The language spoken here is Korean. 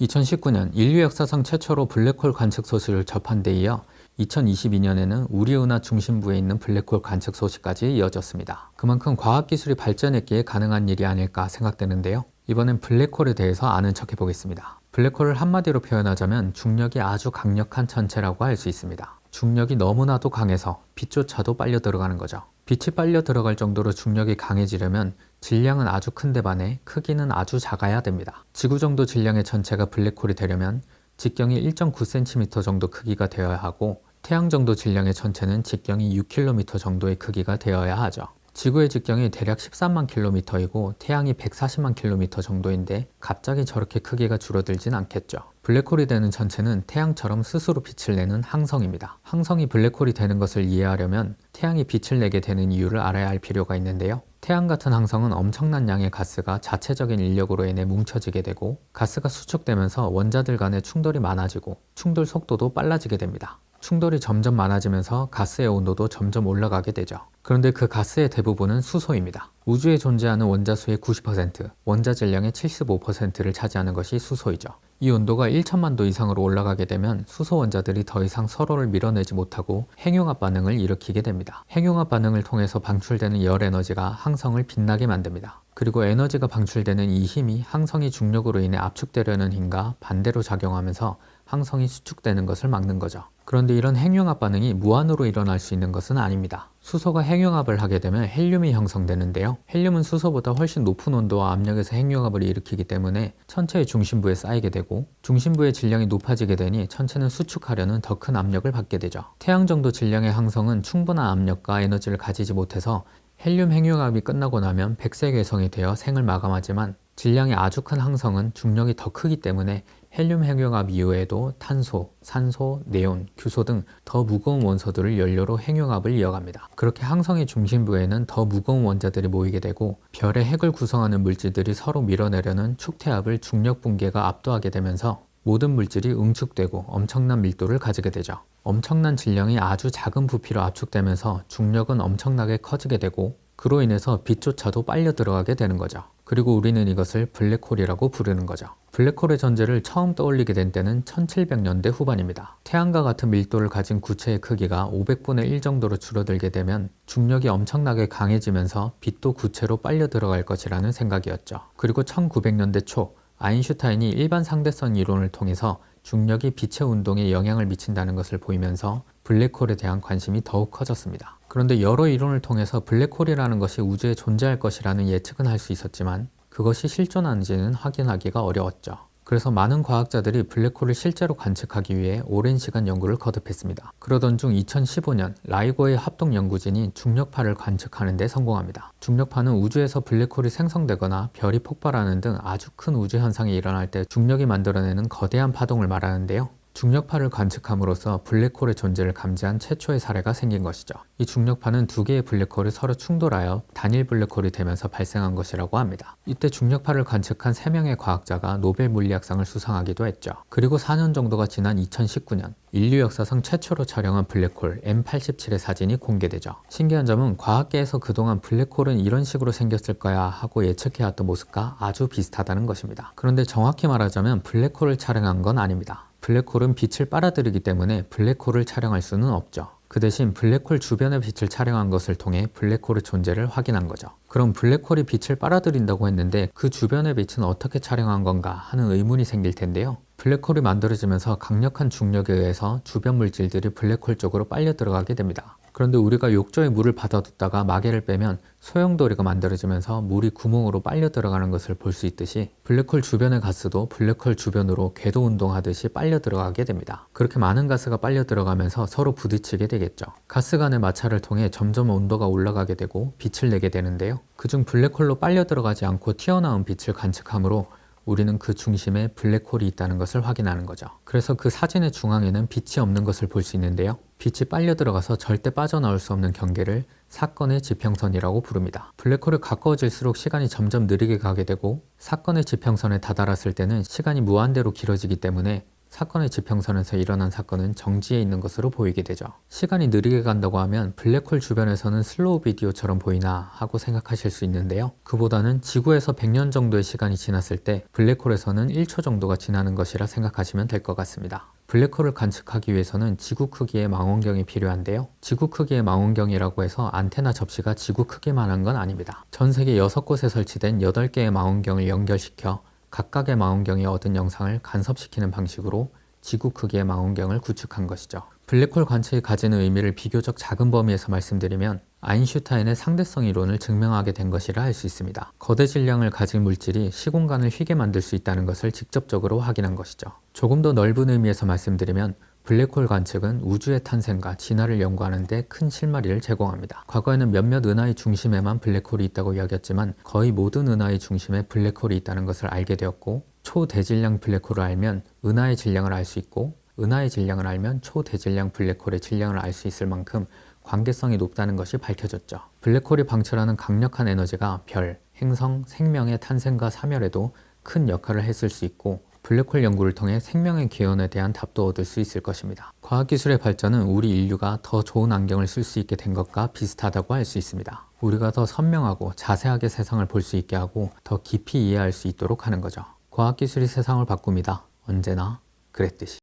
2019년 인류 역사상 최초로 블랙홀 관측 소식을 접한 데 이어 2022년에는 우리 은하 중심부에 있는 블랙홀 관측 소식까지 이어졌습니다. 그만큼 과학기술이 발전했기에 가능한 일이 아닐까 생각되는데요. 이번엔 블랙홀에 대해서 아는 척 해보겠습니다. 블랙홀을 한마디로 표현하자면 중력이 아주 강력한 천체라고 할 수 있습니다. 중력이 너무나도 강해서 빛조차도 빨려 들어가는 거죠. 빛이 빨려 들어갈 정도로 중력이 강해지려면 질량은 아주 큰데 반해 크기는 아주 작아야 됩니다. 지구 정도 질량의 천체가 블랙홀이 되려면 직경이 1.9cm 정도 크기가 되어야 하고 태양 정도 질량의 천체는 직경이 6km 정도의 크기가 되어야 하죠. 지구의 직경이 대략 13만 킬로미터이고 태양이 140만 킬로미터 정도인데 갑자기 저렇게 크기가 줄어들진 않겠죠. 블랙홀이 되는 천체는 태양처럼 스스로 빛을 내는 항성입니다. 항성이 블랙홀이 되는 것을 이해하려면 태양이 빛을 내게 되는 이유를 알아야 할 필요가 있는데요. 태양 같은 항성은 엄청난 양의 가스가 자체적인 인력으로 인해 뭉쳐지게 되고 가스가 수축되면서 원자들 간의 충돌이 많아지고 충돌 속도도 빨라지게 됩니다. 충돌이 점점 많아지면서 가스의 온도도 점점 올라가게 되죠. 그런데 그 가스의 대부분은 수소입니다. 우주에 존재하는 원자 수의 90%, 원자 질량의 75%를 차지하는 것이 수소이죠. 이 온도가 1천만 도 이상으로 올라가게 되면 수소 원자들이 더 이상 서로를 밀어내지 못하고 핵융합 반응을 일으키게 됩니다. 핵융합 반응을 통해서 방출되는 열 에너지가 항성을 빛나게 만듭니다. 그리고 에너지가 방출되는 이 힘이 항성이 중력으로 인해 압축되려는 힘과 반대로 작용하면서 항성이 수축되는 것을 막는 거죠. 그런데 이런 핵융합 반응이 무한으로 일어날 수 있는 것은 아닙니다. 수소가 핵융합을 하게 되면 헬륨이 형성되는데요. 헬륨은 수소보다 훨씬 높은 온도와 압력에서 핵융합을 일으키기 때문에 천체의 중심부에 쌓이게 되고 중심부의 질량이 높아지게 되니 천체는 수축하려는 더 큰 압력을 받게 되죠. 태양 정도 질량의 항성은 충분한 압력과 에너지를 가지지 못해서 헬륨 핵융합이 끝나고 나면 백색 외성이 되어 생을 마감하지만 질량이 아주 큰 항성은 중력이 더 크기 때문에 헬륨 핵융합 이후에도 탄소, 산소, 네온, 규소 등 더 무거운 원소들을 연료로 핵융합을 이어갑니다. 그렇게 항성의 중심부에는 더 무거운 원자들이 모이게 되고 별의 핵을 구성하는 물질들이 서로 밀어내려는 축태압을 중력 붕괴가 압도하게 되면서 모든 물질이 응축되고 엄청난 밀도를 가지게 되죠. 엄청난 질량이 아주 작은 부피로 압축되면서 중력은 엄청나게 커지게 되고 그로 인해서 빛조차도 빨려 들어가게 되는 거죠. 그리고 우리는 이것을 블랙홀이라고 부르는 거죠. 블랙홀의 존재를 처음 떠올리게 된 때는 1700년대 후반입니다. 태양과 같은 밀도를 가진 구체의 크기가 500분의 1 정도로 줄어들게 되면 중력이 엄청나게 강해지면서 빛도 구체로 빨려 들어갈 것이라는 생각이었죠. 그리고 1900년대 초 아인슈타인이 일반 상대성 이론을 통해서 중력이 빛의 운동에 영향을 미친다는 것을 보이면서 블랙홀에 대한 관심이 더욱 커졌습니다. 그런데 여러 이론을 통해서 블랙홀이라는 것이 우주에 존재할 것이라는 예측은 할 수 있었지만 그것이 실존하는지는 확인하기가 어려웠죠. 그래서 많은 과학자들이 블랙홀을 실제로 관측하기 위해 오랜 시간 연구를 거듭했습니다. 그러던 중 2015년 라이고의 합동 연구진이 중력파를 관측하는 데 성공합니다. 중력파는 우주에서 블랙홀이 생성되거나 별이 폭발하는 등 아주 큰 우주 현상이 일어날 때 중력이 만들어내는 거대한 파동을 말하는데요. 중력파를 관측함으로써 블랙홀의 존재를 감지한 최초의 사례가 생긴 것이죠. 이 중력파는 두 개의 블랙홀이 서로 충돌하여 단일 블랙홀이 되면서 발생한 것이라고 합니다. 이때 중력파를 관측한 3명의 과학자가 노벨 물리학상을 수상하기도 했죠. 그리고 4년 정도가 지난 2019년 인류 역사상 최초로 촬영한 블랙홀 M87의 사진이 공개되죠. 신기한 점은 과학계에서 그동안 블랙홀은 이런 식으로 생겼을 거야 하고 예측해왔던 모습과 아주 비슷하다는 것입니다. 그런데 정확히 말하자면 블랙홀을 촬영한 건 아닙니다. 블랙홀은 빛을 빨아들이기 때문에 블랙홀을 촬영할 수는 없죠. 그 대신 블랙홀 주변의 빛을 촬영한 것을 통해 블랙홀의 존재를 확인한 거죠. 그럼 블랙홀이 빛을 빨아들인다고 했는데 그 주변의 빛은 어떻게 촬영한 건가 하는 의문이 생길 텐데요. 블랙홀이 만들어지면서 강력한 중력에 의해서 주변 물질들이 블랙홀 쪽으로 빨려 들어가게 됩니다. 그런데 우리가 욕조에 물을 받아뒀다가 마개를 빼면 소용돌이가 만들어지면서 물이 구멍으로 빨려 들어가는 것을 볼 수 있듯이 블랙홀 주변의 가스도 블랙홀 주변으로 궤도 운동하듯이 빨려 들어가게 됩니다. 그렇게 많은 가스가 빨려 들어가면서 서로 부딪히게 되겠죠. 가스 간의 마찰을 통해 점점 온도가 올라가게 되고 빛을 내게 되는데요. 그중 블랙홀로 빨려 들어가지 않고 튀어나온 빛을 관측하므로 우리는 그 중심에 블랙홀이 있다는 것을 확인하는 거죠. 그래서 그 사진의 중앙에는 빛이 없는 것을 볼 수 있는데요. 빛이 빨려 들어가서 절대 빠져나올 수 없는 경계를 사건의 지평선이라고 부릅니다. 블랙홀에 가까워질수록 시간이 점점 느리게 가게 되고 사건의 지평선에 다다랐을 때는 시간이 무한대로 길어지기 때문에 사건의 지평선에서 일어난 사건은 정지해 있는 것으로 보이게 되죠. 시간이 느리게 간다고 하면 블랙홀 주변에서는 슬로우 비디오처럼 보이나 하고 생각하실 수 있는데요. 그보다는 지구에서 100년 정도의 시간이 지났을 때 블랙홀에서는 1초 정도가 지나는 것이라 생각하시면 될 것 같습니다. 블랙홀을 관측하기 위해서는 지구 크기의 망원경이 필요한데요. 지구 크기의 망원경이라고 해서 안테나 접시가 지구 크기만 한 건 아닙니다. 전 세계 6곳에 설치된 8개의 망원경을 연결시켜 각각의 망원경이 얻은 영상을 간섭시키는 방식으로 지구 크기의 망원경을 구축한 것이죠. 블랙홀 관측이 가지는 의미를 비교적 작은 범위에서 말씀드리면 아인슈타인의 상대성 이론을 증명하게 된 것이라 할 수 있습니다. 거대 질량을 가진 물질이 시공간을 휘게 만들 수 있다는 것을 직접적으로 확인한 것이죠. 조금 더 넓은 의미에서 말씀드리면 블랙홀 관측은 우주의 탄생과 진화를 연구하는 데 큰 실마리를 제공합니다. 과거에는 몇몇 은하의 중심에만 블랙홀이 있다고 여겼지만 거의 모든 은하의 중심에 블랙홀이 있다는 것을 알게 되었고 초대질량 블랙홀을 알면 은하의 질량을 알 수 있고 은하의 질량을 알면 초대질량 블랙홀의 질량을 알 수 있을 만큼 관계성이 높다는 것이 밝혀졌죠. 블랙홀이 방출하는 강력한 에너지가 별, 행성, 생명의 탄생과 사멸에도 큰 역할을 했을 수 있고 블랙홀 연구를 통해 생명의 기원에 대한 답도 얻을 수 있을 것입니다. 과학기술의 발전은 우리 인류가 더 좋은 안경을 쓸 수 있게 된 것과 비슷하다고 할 수 있습니다. 우리가 더 선명하고 자세하게 세상을 볼 수 있게 하고 더 깊이 이해할 수 있도록 하는 거죠. 과학기술이 세상을 바꿉니다. 언제나 그랬듯이.